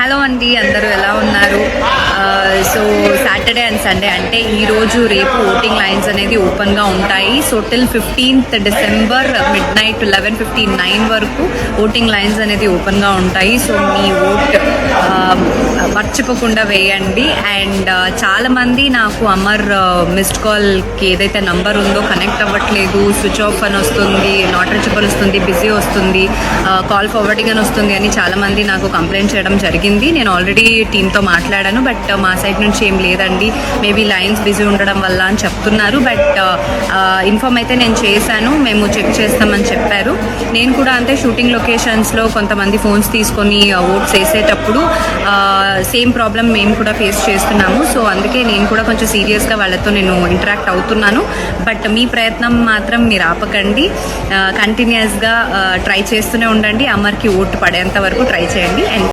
Hello అండి అందరూ ఎలా ఉన్నారు? సో సాటర్డే అండ్ సండే అంటే ఈ రోజు రేపు ఓటింగ్ లైన్స్ అనేది ఓపెన్గా ఉంటాయి. So till fifteenth December midnight eleven fifty nine వరకు ఓటింగ్ లైన్స్ అనేది ఓపెన్గా ఉంటాయి. సో మీ ఓట్ మర్చిపోకుండా వేయండి. అండ్ చాలా మంది నాకు అమర్ మిస్డ్ కాల్కి ఏదైతే నంబర్ ఉందో కనెక్ట్ అవ్వట్లేదు. స్విచ్ ఆఫ్ అని వస్తుంది నాట్ రీచబుల్ వస్తుంది బిజీ వస్తుంది కాల్ ఫార్వర్డింగ్ అని వస్తుంది అని చాలా మంది నాకు కంప్లైంట్ చేయడం జరిగింది. నేను ఆల్రెడీ టీంతో మాట్లాడాను బట్ మా సైడ్ నుంచి ఏం లేదండి. మేబీ లైన్స్ బిజీ ఉండడం వల్ల అని చెప్తున్నారు. బట్ ఇన్ఫామ్ uh, uh, అయితే నేను చేశాను. మేము చెక్ చేస్తామని చెప్పారు. నేను కూడా అంతే షూటింగ్ లొకేషన్స్లో కొంతమంది ఫోన్స్ తీసుకొని uh, ఓట్స్ వేసేటప్పుడు సేమ్ ప్రాబ్లం మేము కూడా ఫేస్ చేస్తున్నాము. సో అందుకే నేను కూడా కొంచెం సీరియస్గా వాళ్ళతో నేను ఇంటరాక్ట్ అవుతున్నాను. బట్ మీ ప్రయత్నం మాత్రం మీరు ఆపకండి. కంటిన్యూస్గా ట్రై చేస్తూనే ఉండండి. అమర్కి ఓటు పడేంత వరకు ట్రై చేయండి. అండ్